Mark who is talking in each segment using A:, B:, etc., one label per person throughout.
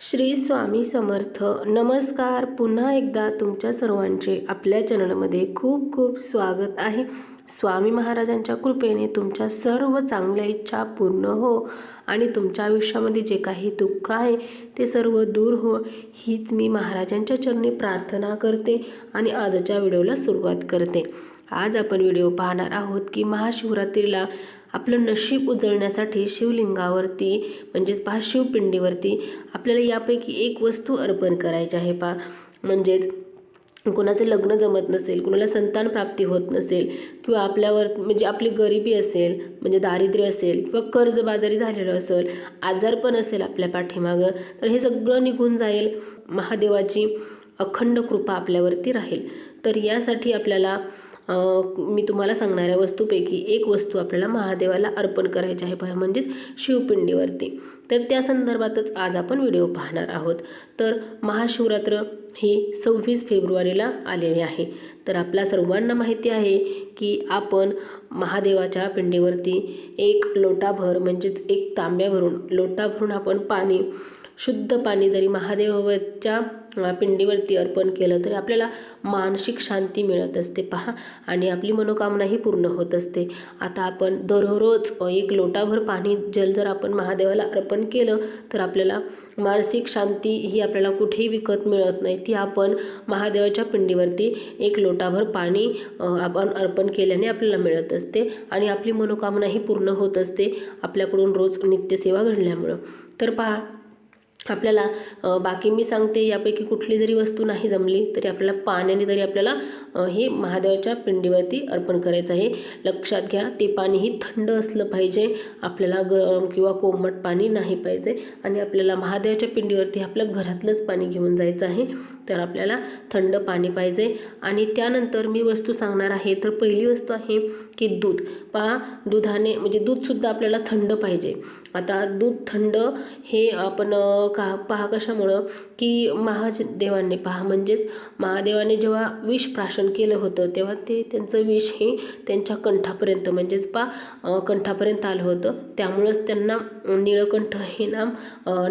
A: श्री स्वामी समर्थ. नमस्कार. पुन्हा एकदा तुमच्या सर्वांचे आपल्या चॅनलमध्ये खूप खूप स्वागत आहे. स्वामी महाराजांच्या कृपेने तुमच्या सर्व चांगल्या इच्छा पूर्ण हो आणि तुमच्या आयुष्यामध्ये जे काही दुःख आहे ते सर्व दूर हो. हीच मी महाराजांच्या चरणी प्रार्थना करते आणि आजच्या व्हिडिओला सुरुवात करते. आज आपण व्हिडिओ पाहणार आहोत की महाशिवरात्रीला आपलं नशीब उजळण्यासाठी शिवलिंगावरती म्हणजेच पहा शिवपिंडीवरती आपल्याला यापैकी एक वस्तू अर्पण करायची आहे पहा म्हणजेच कोणाचं लग्न जमत नसेल कुणाला संतान प्राप्ती होत नसेल किंवा आपल्यावर म्हणजे आपली गरिबी असेल म्हणजे दारिद्र्य असेल किंवा कर्जबाजारी झालेलं असेल आजारपण असेल आपल्या पाठीमागं तर हे सगळं निघून जाईल. महादेवाची अखंड कृपा आपल्यावरती राहील. तर यासाठी आपल्याला मी तुम्हाला सांगणाऱ्या वस्तूपैकी एक वस्तू आपल्याला महादेवाला अर्पण करायची आहे पहा म्हणजेच शिवपिंडीवरती. तर त्या संदर्भातच आज आपण व्हिडिओ पाहणार आहोत. तर महाशिवरात्र ही सव्वीस फेब्रुवारीला आलेली आहे. तर आपल्या सर्वांना माहिती आहे की आपण महादेवाच्या पिंडीवरती एक लोटाभर म्हणजेच एक तांब्या भरून लोटा भरून आपण पाणी शुद्ध पाणी जरी महादेवाच्या पिंडीवरती अर्पण केलं तरी आपल्याला मानसिक शांती मिळत असते. पहा आणि आपली मनोकामनाही पूर्ण होत असते. आता आपण दररोज एक लोटाभर पाणी जल जर आपण महादेवाला अर्पण केलं तर आपल्याला मानसिक शांती ही आपल्याला कुठेही विकत मिळत नाही. ती आपण महादेवाच्या पिंडीवरती एक लोटाभर पाणी आपण अर्पण केल्याने आपल्याला मिळत असते. आणि आपली मनोकामनाही पूर्ण होत असते आपल्याकडून रोज नित्यसेवा घडल्यामुळं. तर पहा आपल्याला बाकी मी सांगते यापैकी कुठली जरी वस्तू नाही जमली तरी आपल्याला पाण्याने तरी आपल्याला हे महादेवाच्या पिंडीवरती अर्पण करायचं आहे. लक्षात घ्या ते पाणीही थंड असलं पाहिजे आपल्याला गरम किंवा कोमट पाणी नाही पाहिजे आणि आपल्याला महादेवाच्या पिंडीवरती आपल्या घरातलंच पाणी घेऊन जायचं आहे. तर आपल्याला थंड पाणी पाहिजे. आणि त्यानंतर मी वस्तू सांगणार आहे तर पहिली वस्तू आहे की दूध. पहा दुधाने म्हणजे दूधसुद्धा आपल्याला थंड पाहिजे. आता दूध थंड हे आपण का पहा कशामुळं? की महादेवाने पहा म्हणजेच महादेवाने जेव्हा विष प्राशन केलं होतं तेव्हा ते त्यांचं विष हे त्यांच्या कंठापर्यंत म्हणजेच पा कंठापर्यंत आलं होतं. त्यामुळंच त्यांना निळकंठ हे नाम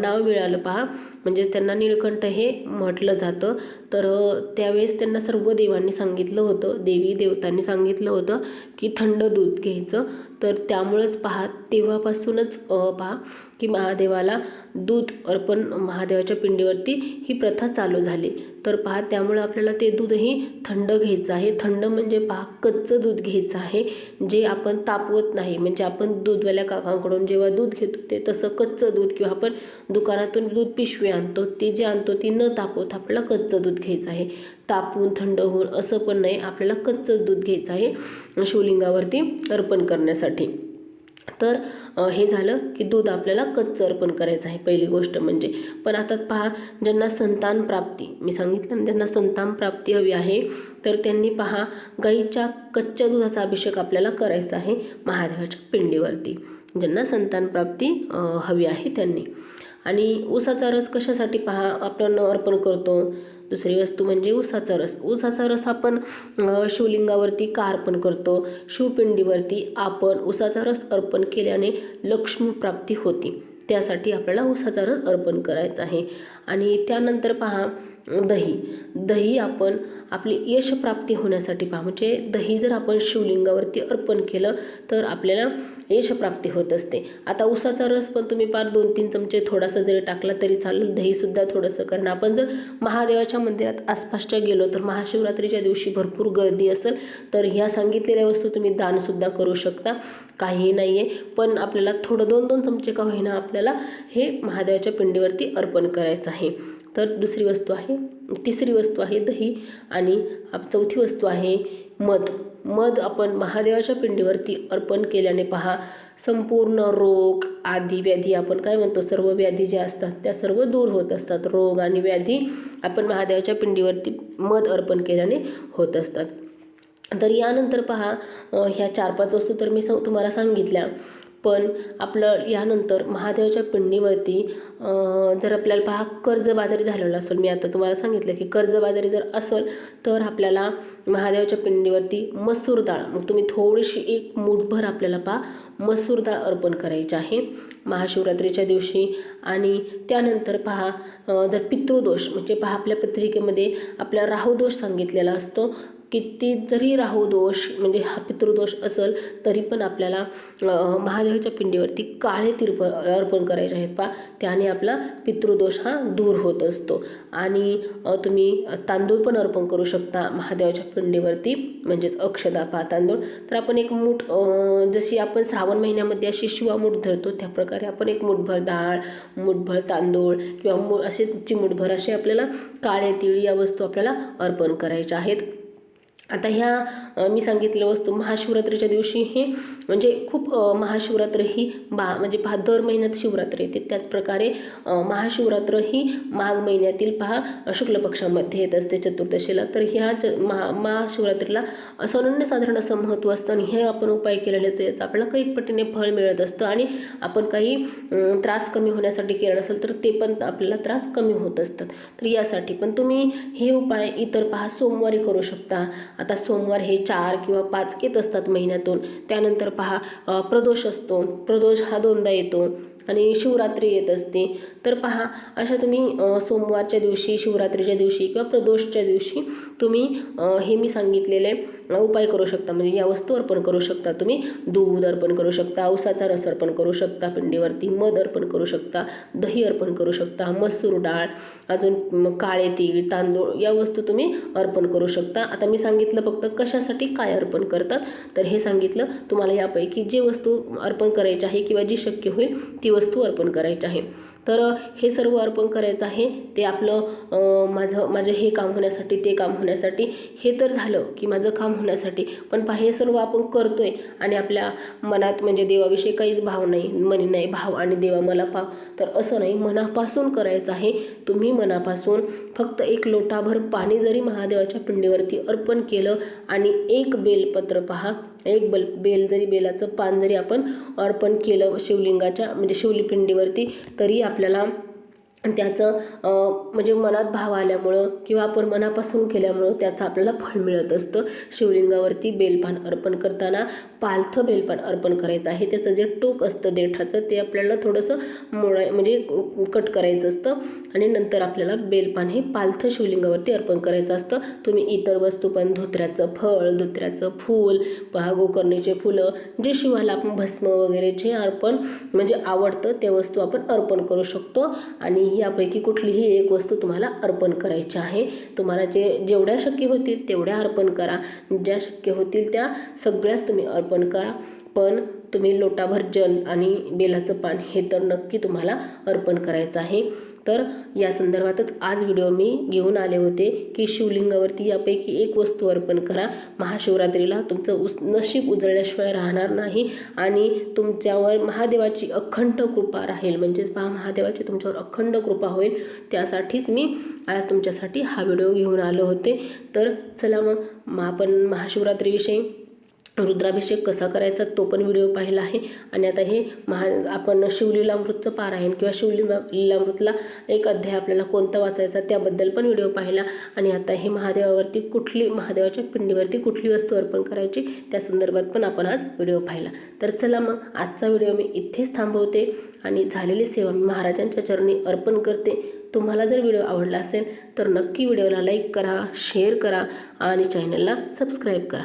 A: नाव मिळालं पहा. म्हणजेच त्यांना निळकंठ हे म्हटलं जातं. तर त्यावेळेस त्यांना सर्व देवांनी सांगितलं होतं देवी देवतांनी सांगितलं होतं की थंड दूध घ्यायचं. तर त्यामुळंच पहा तेव्हापासूनच पहा की महादेवाला दूध अर्पण महादेवाच्या पिंडीवरती ही प्रथा चालू झाली. तर पहा त्यामुळं आपल्याला ते दूधही थंड घ्यायचं आहे. थंड म्हणजे पहा कच्चं दूध घ्यायचं आहे जे आपण तापवत नाही. म्हणजे आपण दूधवाल्या काकांकडून जेव्हा दूध घेतो ते तसं कच्चं दूध किंवा आपण दुकानातून दूध पिशवी आणतो ती जे आणतो ती न तापवता आपल्याला कच्चं दूध घ्यायचं आहे. तापून थंड होऊन असं पण नाही. आपल्याला कच्चंच दूध घ्यायचं आहे शिवलिंगावरती अर्पण करण्यासाठी. तर हे झालं की दूध आपल्याला कच्चं अर्पण करायचं आहे पहिली गोष्ट म्हणजे. पण आता पहा ज्यांना संतान प्राप्ती मी सांगितलं ना ज्यांना संतान प्राप्ती हवी आहे तर त्यांनी पहा गाईच्या कच्च्या दुधाचा अभिषेक आपल्याला करायचा आहे महादेवाच्या पिंडीवरती. ज्यांना संतान प्राप्ती हवी आहे त्यांनी. आणि ऊसाचा रस कशासाठी पहा आपण अर्पण करतो? दुसरी वस्तू म्हणजे ऊसाचा रस. ऊसाचा रस आपण शिवलिंगावरती का अर्पण करतो. शिवपिंडीवरती आपण ऊसाचा रस अर्पण केल्याने लक्ष्मीप्राप्ती होती. त्यासाठी आपल्याला ऊसाचा रस अर्पण करायचा आहे. आणि त्यानंतर पहा दही. दही आपण आपली यशप्राप्ती होण्यासाठी पहा. म्हणजे दही जर आपण शिवलिंगावरती अर्पण केलं तर आपल्याला यशप्राप्ती होत असते. आता उसाचा रस पण तुम्ही पार दोन तीन चमचे थोडासा जरी टाकला तरी चालेल. दहीसुद्धा थोडंसं कारण. आपण जर महादेवाच्या मंदिरात आसपासच्या गेलो तर महाशिवरात्रीच्या दिवशी भरपूर गर्दी असेल तर ह्या सांगितलेल्या वस्तू तुम्ही दानसुद्धा करू शकता. काहीही नाही आहे पण आपल्याला थोडं दोन दोन चमचे का होईना आपल्याला हे महादेवाच्या पिंडीवरती अर्पण करायचं आहे. तर दुसरी वस्तू आहे तिसरी वस्तू आहे दही आणि चौथी वस्तू आहे मध. मध आपण महादेवाच्या पिंडीवरती अर्पण केल्याने पहा संपूर्ण रोग आदी व्याधी आपण काय म्हणतो सर्व व्याधी ज्या असतात त्या सर्व दूर होत असतात. रोग आणि व्याधी आपण महादेवाच्या पिंडीवरती मध अर्पण केल्याने होत असतात. तर यानंतर पहा ह्या चार पाच वस्तू तर मी स तुम्हाला सांगितल्या. पण आपलं यानंतर महादेवाच्या पिंडीवरती जर आपल्याला पहा कर्जबाजारी झालेलं असेल. मी आता तुम्हाला सांगितलं की कर्जबाजारी जर असेल तर आपल्याला महादेवाच्या पिंडीवरती मसूर डाळ मग तुम्ही थोडीशी एक मूठभर आपल्याला पहा मसूर डाळ अर्पण करायची आहे महाशिवरात्रीच्या दिवशी. आणि त्यानंतर पहा जर पितृदोष म्हणजे पहा आपल्या पत्रिकेमध्ये आपला राहुदोष सांगितलेला असतो किती जरी राहू दोष म्हणजे हा पितृदोष असेल तरी पण आपल्याला महादेवाच्या पिंडीवरती काळे तिरप अर्पण करायचे आहेत. पा त्याने आपला पितृदोष हा दूर होत असतो. आणि तुम्ही तांदूळ पण अर्पण करू शकता महादेवाच्या पिंडीवरती म्हणजेच अक्षदा पा तांदूळ. तर आपण एक मूठ जशी आपण श्रावण महिन्यामध्ये अशी शिवामूठ धरतो त्या प्रकारे आपण एक मूठभर डाळ मूठभर तांदूळ किंवा मू असे चिमूटभर असे आपल्याला काळे तिळी या वस्तू आपल्याला अर्पण करायच्या आहेत. आता ह्या मी सांगितलेल्या वस्तू महाशिवरात्रीच्या दिवशी हे म्हणजे खूप महाशिवरात्र ही बा म्हणजे पहा दर महिन्यात शिवरात्र येते. त्याचप्रकारे महाशिवरात्र ही माघ महिन्यातील पहा शुक्ल पक्षामध्ये येत असते चतुर्दशीला. तर ह्या च महा महाशिवरात्रीला असं अनन्यसाधारण असं महत्त्व असतं आणि हे आपण उपाय केलेलेच याचं आपल्याला काही पटीने फळ मिळत असतं आणि आपण काही त्रास कमी होण्यासाठी केलं असेल तर ते पण आपल्याला त्रास कमी होत असतात. तर यासाठी पण तुम्ही हे उपाय इतर पहा सोमवारी करू शकता. आता सोमवार हे चार किंवा पाच येत असतात महिन्यातून. त्यानंतर पहा प्रदोष असतो. प्रदोष हा दोनदा येतो आणि शिवरात्री येत असते. तर पहा अशा तुम्ही सोमवारच्या दिवशी शिवरात्रीच्या दिवशी किंवा प्रदोषच्या दिवशी तुम्ही हे मी सांगितलेले उपाय करू शकता. म्हणजे या वस्तू अर्पण करू शकता तुम्ही. दूध अर्पण करू शकता उसाचा रस अर्पण करू शकता पिंडीवरती मध अर्पण करू शकता दही अर्पण करू शकता मसूर डाळ अजून काळे तीळ तांदूळ या वस्तू तुम्ही अर्पण करू शकता. आता मी सांगितलं फक्त कशासाठी काय अर्पण करतात. तर हे सांगितलं तुम्हाला यापैकी जे वस्तू अर्पण करायची आहे किंवा जी शक्य होईल ती वस्तू अर्पण करायची आहे. तर हे सर्व अर्पण करायचं आहे. ते आपलं माझं माझं हे काम होण्यासाठी ते काम होण्यासाठी. हे तर झालं की माझं काम होण्यासाठी. पण पहा हे सर्व आपण करतो आहे आणि आपल्या मनात म्हणजे देवाविषयी काहीच भाव नाही मनी नाही भाव आणि देवा मला पाव तर असं नाही मनापासून करायचं आहे. तुम्ही मनापासून फक्त एक लोटाभर पाणी जरी महादेवाच्या पिंडीवरती अर्पण केलं आणि एक बेलपत्र पहा. एक बल बेल जरी बेलाचं पान जरी आपण अर्पण केलं शिवलिंगाच्या म्हणजे शिवलिपिंडीवरती तरी आपल्याला त्याचं म्हणजे मनात भाव आल्यामुळं किंवा आपण मनापासून केल्यामुळं त्याचं आपल्याला फळ मिळत असतं. शिवलिंगावरती बेलपान अर्पण करताना पालथं बेलपान अर्पण करायचं आहे. त्याचं जे टोक असतं देठाचं ते आपल्याला थोडंसं मोळा म्हणजे कट करायचं असतं. आणि नंतर आपल्याला बेलपान हे पालथं शिवलिंगावरती अर्पण करायचं असतं. तुम्ही इतर वस्तू पण धोत्र्याचं फळ धोत्र्याचं फूल पहा गोकर्णीचे फुलं जे शिवाला आपण भस्म वगैरे जे अर्पण म्हणजे आवडतं त्या वस्तू आपण अर्पण करू शकतो. आणि यापैकी कुठलीही एक वस्तू तुम्हाला अर्पण करायची आहे. तुम्हाला जे जेवढ्या शक्य होतील तेवढ्या अर्पण करा. ज्या शक्य होतील त्या सगळ्याच तुम्ही अर्पण करा. पण तुम्ही लोटाभर जल आणि बेलाचं पान हे तर नक्की तुम्हाला अर्पण करायचं आहे. तर या संदर्भातच आज व्हिडिओ मी घेऊन आले होते की शिवलिंगावरती यापैकी एक वस्तू अर्पण करा. महाशिवरात्रीला तुमचं उस नशीब उजळल्याशिवाय राहणार नाही आणि तुमच्यावर महादेवाची अखंड कृपा राहील. म्हणजेच पहा महादेवाची तुमच्यावर अखंड कृपा होईल. त्यासाठीच मी आज तुमच्यासाठी हा व्हिडिओ घेऊन आलो होते. तर चला मग मग आपण महाशिवरात्रीविषयी रुद्राभिषेक कसा करायचा तो पण व्हिडिओ पाहिला आहे. आणि आता हे महा आपण शिवलीलामृतचं पारायण किंवा शिवलीला एक अध्याय आपल्याला कोणता वाचायचा त्याबद्दल पण व्हिडिओ पाहिला. आणि आता हे महादेवावरती कुठली महादेवाच्या पिंडीवरती कुठली वस्तू अर्पण करायची त्या संदर्भात पण आपण आज व्हिडिओ पाहिला. तर चला मग आजचा व्हिडिओ मी इथेच थांबवते. आणि झालेली सेवा मी महाराजांच्या चरणी अर्पण करते. तुम्हाला जर व्हिडिओ आवडला असेल तर नक्की व्हिडिओला लाईक करा शेअर करा आणि चॅनलला सबस्क्राईब करा.